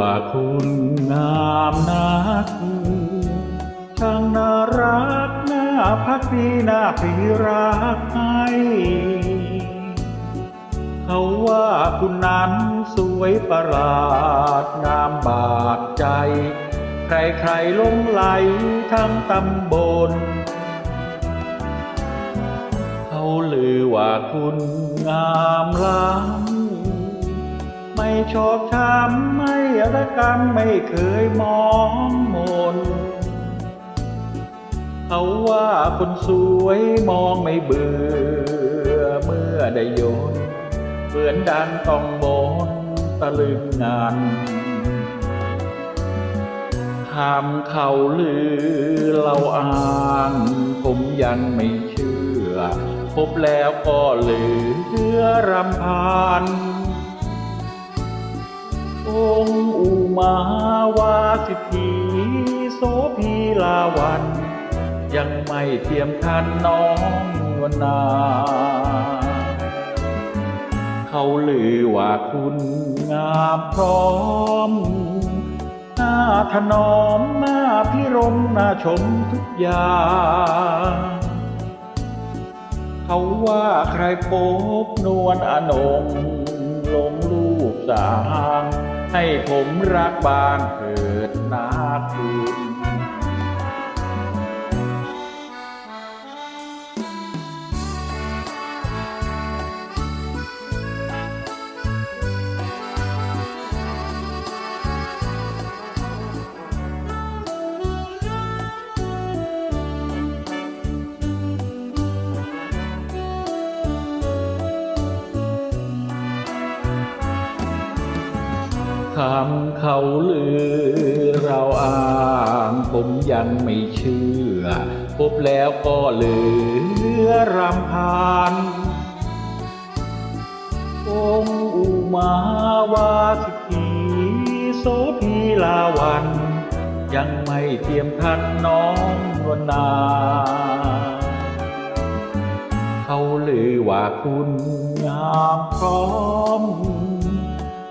ว่าคุณงามนักช่างน่ารักน่าพักดีน่าปีรักให้เขาว่าคุณนั้นสวยประหลาดงามบาดใจ ใครๆหลงไหลทั้งตำบลเขาลือว่าคุณงามล้ำ ชอบช้ำไม่ระกำไม่เคยมองมน เขาว่าคนสวยมองไม่เบื่อเมื่อได้โยนเหมือนดังต้องบนตะลึงงานทำเขาลือเราอ้างผมยังไม่เชื่อ พบแล้วก็เหลือรำพาน อุมาวาสิทธีโสพีลาวัน ยังไม่เทียมทันน้องวนา เขาลือว่าคุณงามพร้อม หน้าถนอมหน้าพิรมหน้าชมทุกอย่างเขาว่าใครพบนวลอนงลงรูปสาง ให้ผมรักบานเถิดนาคุณำเขาลือ เราอ้างผมยังไม่เชื่อ พบแล้วก็เหลือรำพานองอุมาวาสิกีโสพีลาวัน ยังไม่เทียมทันน้องนวลนา เขาลือว่าคุณงามพร้อม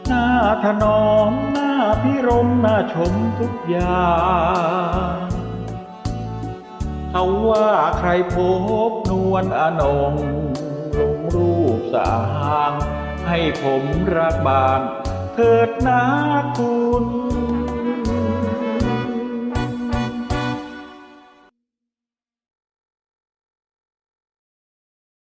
หน้าถนอมหน้าพิรมหน้าชมทุกอย่างเขาว่าใครพบนวลอนงลงรูปสางให้ผมรักบานเถิดนาคุณ